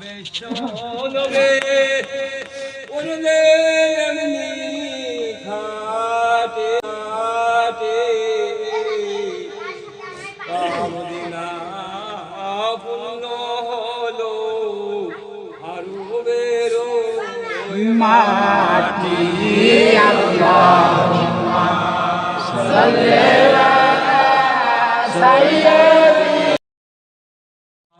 তবে শোনবে উড়লে এমনি ঘাটে ঘাটে কামদিনা পূর্ণ হলো হারুবের মাটি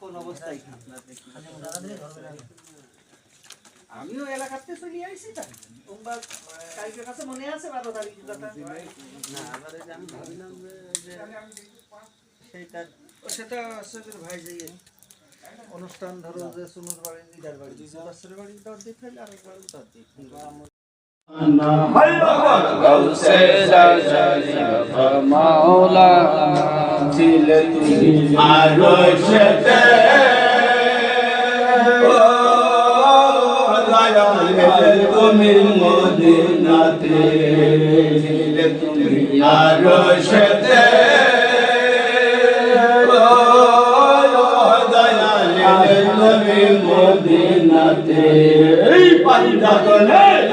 কোন অবস্থায় কি আমিও এলাকাতে চলে আইছি তাই তোমরা কালকের কাছে মনে আছে বারো কথা না আবার যে আমি ভাবিলাম যে সেইটা সেটা ভাই যে অনুষ্ঠান ধরো যে সুনুর বাড়ি নিদার বাড়ি ফেলে দিক মাওলা ছিলে وسيلتي على لكم المدينة لكم يا رشد المدينة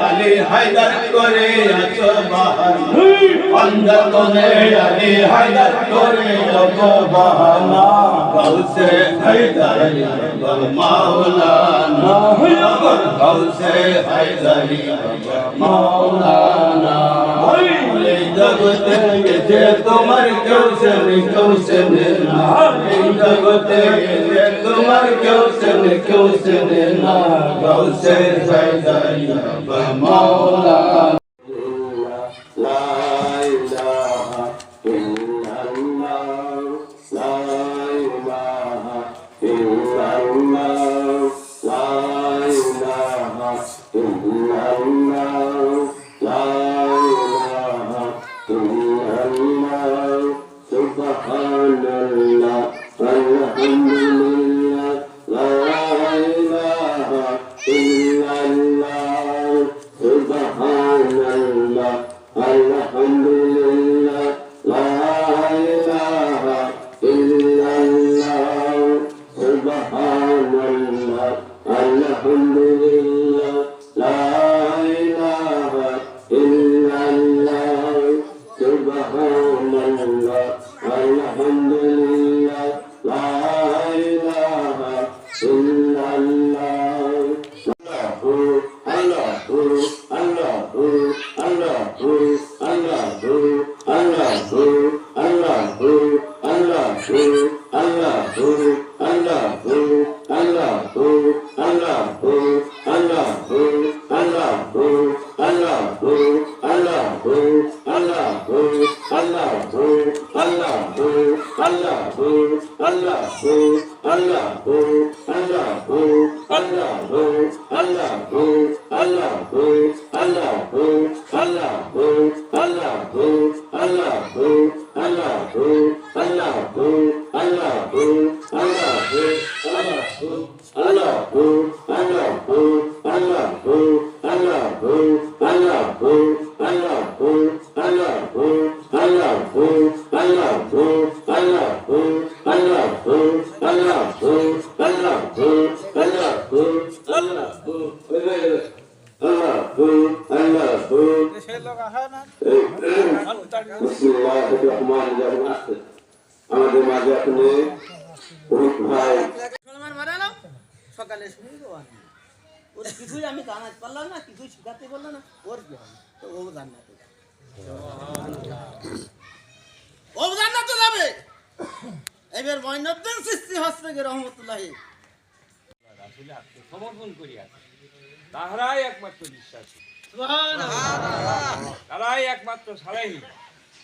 علي هيدا अंदर तो ने अली हैदर तोरे तो बहाना गौसे हैदर अकबर मौलाना अकबर गौसे हैदर अकबर मौलाना जगते जे तुम्हार क्यों से क्यों से ना जगते जे तुम्हार क्यों से क्यों से ना गौसे हैदर अकबर मौलाना Anda, o সকালে শুনি তো আর কি। ওর কিছুই আমি জানাতে পারলাম না কিছুই শিখাতে পারলাম না। ওর কি হবে? তো ও জান্নাতে ও জান্নাতে যাবে। এবার ময়নউদ্দিন সৃষ্টি হস্তকে রহমতুল্লাহি। আসলে আত্মসমর্পণ করিয়া তাহারাই একমাত্র বিশ্বাসী। তারাই একমাত্র সারাই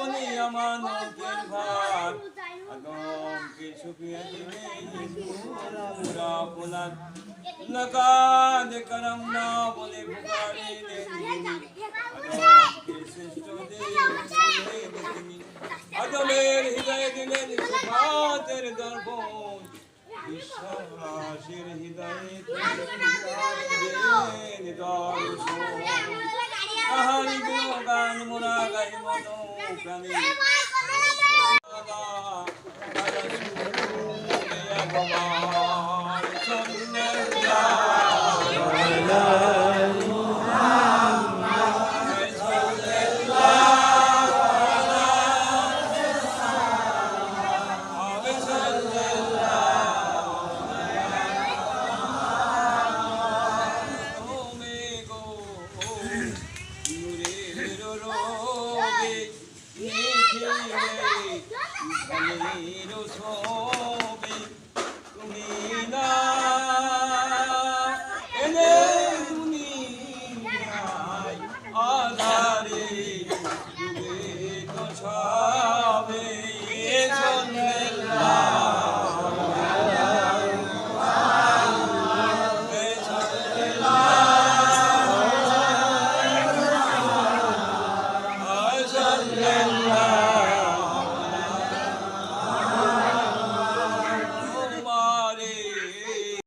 কাদামা বনি আমানতের ভার আদমকে শুকিয়ে দিলে পুরা পুলাদ লকাদ করমনা বলে পুকারে আদমকে শ্রেষ্ঠ দেব আদমের হৃদয়ে দিলেন সিফাতের দর্পণ বিশ্বাসের হৃদয়ে দিলেন দর্শন মোরা গাই মনো প্রাণী 이로 소비 꿈이나.